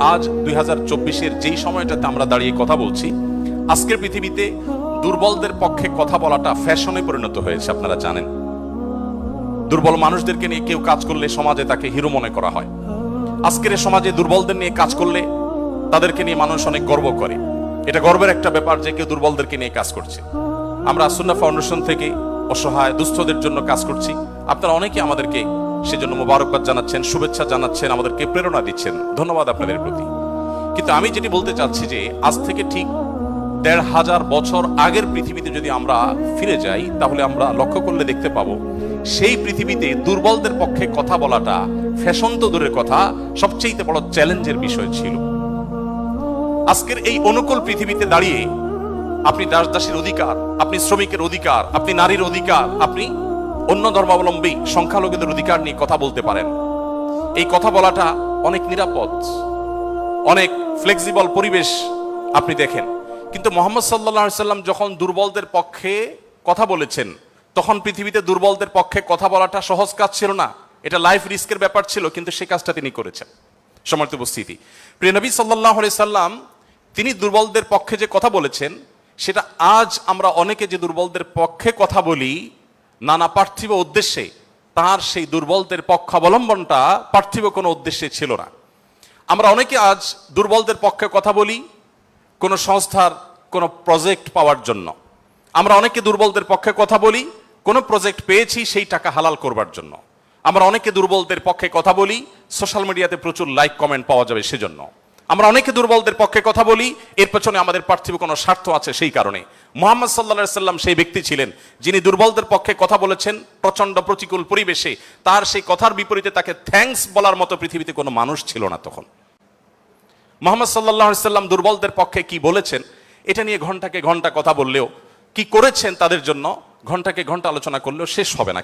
আজ দুই হাজার চব্বিশের যেই সময়টাতে আমরা দাঁড়িয়ে কথা বলছি, আজকের পৃথিবীতে দুর্বলদের পক্ষে কথা বলাটা ফ্যাশনে পরিণত হয়েছে, আপনারা জানেন। দুর্বল মানুষদেরকে নিয়ে কেউ কাজ করলে সমাজে তাকে হিরো মনে করা হয়। আজকের সমাজে দুর্বলদের নিয়ে কাজ করলে তাদেরকে নিয়ে মানুষ অনেক গর্ব করে। এটা গর্বের একটা ব্যাপার যে কেউ দুর্বলদেরকে নিয়ে কাজ করছে। আমরা সুন্না ফাউন্ডেশন থেকে অসহায়, দুস্থদের জন্য কাজ করছি। আপনারা অনেকে আমাদেরকে সেজন্য মোবারকবাদ জানাচ্ছেন, শুভেচ্ছা জানাচ্ছেন, আমাদেরকে প্রেরণা দিচ্ছেন। ধন্যবাদ আপনাদের প্রতি। কিন্তু আমি যেটি বলতে চাচ্ছি যে, আজ থেকে ঠিক দেড় হাজার বছর আগের পৃথিবীতে যদি আমরা ফিরে যাই, তাহলে আমরা লক্ষ্য করলে দেখতে পাবো, সেই পৃথিবীতে দুর্বলদের পক্ষে কথা বলাটা ফ্যাশন তো দূরের কথা সবচেয়ে বড় চ্যালেঞ্জের বিষয় ছিল। আজকের এই অনুকূল পৃথিবীতে দাঁড়িয়ে আপনি দাস দাসের অধিকার, আপনি শ্রমিকের অধিকার, আপনি নারীর অধিকার, আপনি অন্য ধর্মাবলম্বী সংখ্যালঘুদের অধিকার নিয়ে কথা বলতে পারেন। এই কথা বলাটা অনেক নিরাপদ, অনেক ফ্লেক্সিবল পরিবেশ আপনি দেখেন। কিন্তু মোহাম্মদ সাল্লাহ সাল্লাম যখন দুর্বলদের পক্ষে কথা বলেছেন, তখন পৃথিবীতে দুর্বলদের পক্ষে কথা বলাটা সহজ কাজ ছিল না। এটা লাইফ রিস্কের ব্যাপার ছিল, কিন্তু সে কাজটা তিনি করেছেন। সমর্থ উপস্থিতি। প্রিয় নবী সাল্লাহ সাল্লাম, তিনি দুর্বলদের পক্ষে যে কথা বলেছেন, সেটা আজ আমরা অনেকে যে দুর্বলদের পক্ষে কথা বলি নানা পার্থিব উদ্দেশ্যে তার সেই দুর্বলদের পক্ষাবলম্বনটা পার্থিব কোনো উদ্দেশ্যে ছিল না। আমরা অনেকে আজ দুর্বলদের পক্ষে কথা বলি, কোনো সংস্থার কোনো প্রজেক্ট পাওয়ার জন্য। আমরা অনেকে দুর্বলদের পক্ষে কথা বলি, কোনো প্রজেক্ট পেয়েছি সেই টাকা হালাল করবার জন্য। আমরা অনেকে দুর্বলদের পক্ষে কথা বলি, সোশ্যাল মিডিয়াতে প্রচুর লাইক, কমেন্ট পাওয়া যাবে সেজন্য। আমরা অনেকে দুর্বলদের পক্ষে কথা বলি, এর পেছনে আমাদের পার্থিব কোনো স্বার্থ আছে সেই কারণে। মোহাম্মদ সাল্লা সাল্লাম সেই ব্যক্তি ছিলেন যিনি দুর্বলদের পক্ষে কথা বলেছেন প্রচণ্ড প্রতিকূল পরিবেশে। তার সেই কথার বিপরীতে তাকে থ্যাঙ্কস বলার মতো পৃথিবীতে কোনো মানুষ ছিল না তখন। মোহাম্মদ সাল্লাহ সাল্লাম দুর্বলদের পক্ষে কি বলেছেন, এটা নিয়ে ঘন্টাকে ঘণ্টা কথা বললেও কি করেছেন তাদের জন্য ঘন্টাকে ঘণ্টা আলোচনা করলেও শেষ হবে না।